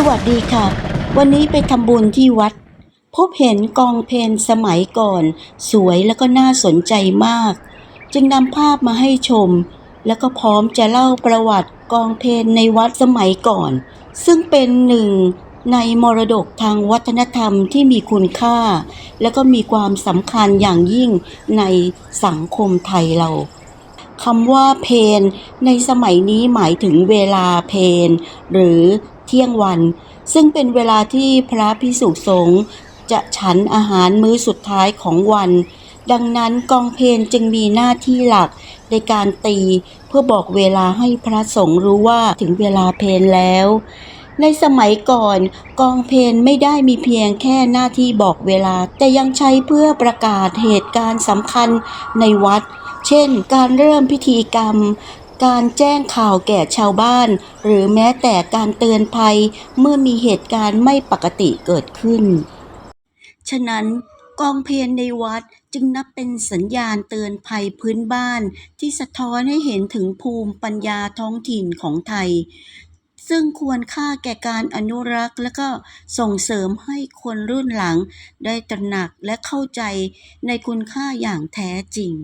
สวัสดีค่ะ วันนี้ไปทำบุญที่วัด พบเห็นกองเพลสมัยก่อน สวยแล้วก็น่าสนใจมาก จึงนำภาพมาให้ชม แล้วก็พร้อมจะเล่าประวัติกองเพลในวัดสมัยก่อน ซึ่งเป็นหนึ่งในมรดกทางวัฒนธรรมที่มีคุณค่า และก็มีความสำคัญอย่างยิ่งในสังคมไทยเรา คำว่าเพนในสมัยนี้หมายถึงเวลาเพนหรือเที่ยงวัน ซึ่งเป็นเวลาที่พระพิสุสงฆ์จะฉันอาหารมื้อสุดท้ายของวัน ดังนั้นกองเพนจึงมีหน้าที่หลักในการตีเพื่อบอกเวลาให้พระสงฆ์รู้ว่าถึงเวลาเพนแล้วในสมัยก่อนกองเพนไม่ได้มีเพียงแค่หน้าที่บอกเวลา แต่ยังใช้เพื่อประกาศเหตุการณ์สำคัญในวัด เช่น การเริ่มพิธีกรรม การแจ้งข่าวแก่ชาวบ้าน หรือแม้แต่การเตือนภัยเมื่อมีเหตุการณ์ไม่ปกติเกิดขึ้น ฉะนั้นกองเพลในวัดจึงนับเป็นสัญญาณเตือนภัยพื้นบ้าน ที่สะท้อนให้เห็นถึงภูมิปัญญาท้องถิ่นของไทย ซึ่งควรค่าแก่การอนุรักษ์ และก็ส่งเสริมให้คนรุ่นหลังได้ตระหนักและเข้าใจในคุณค่าอย่างแท้จริง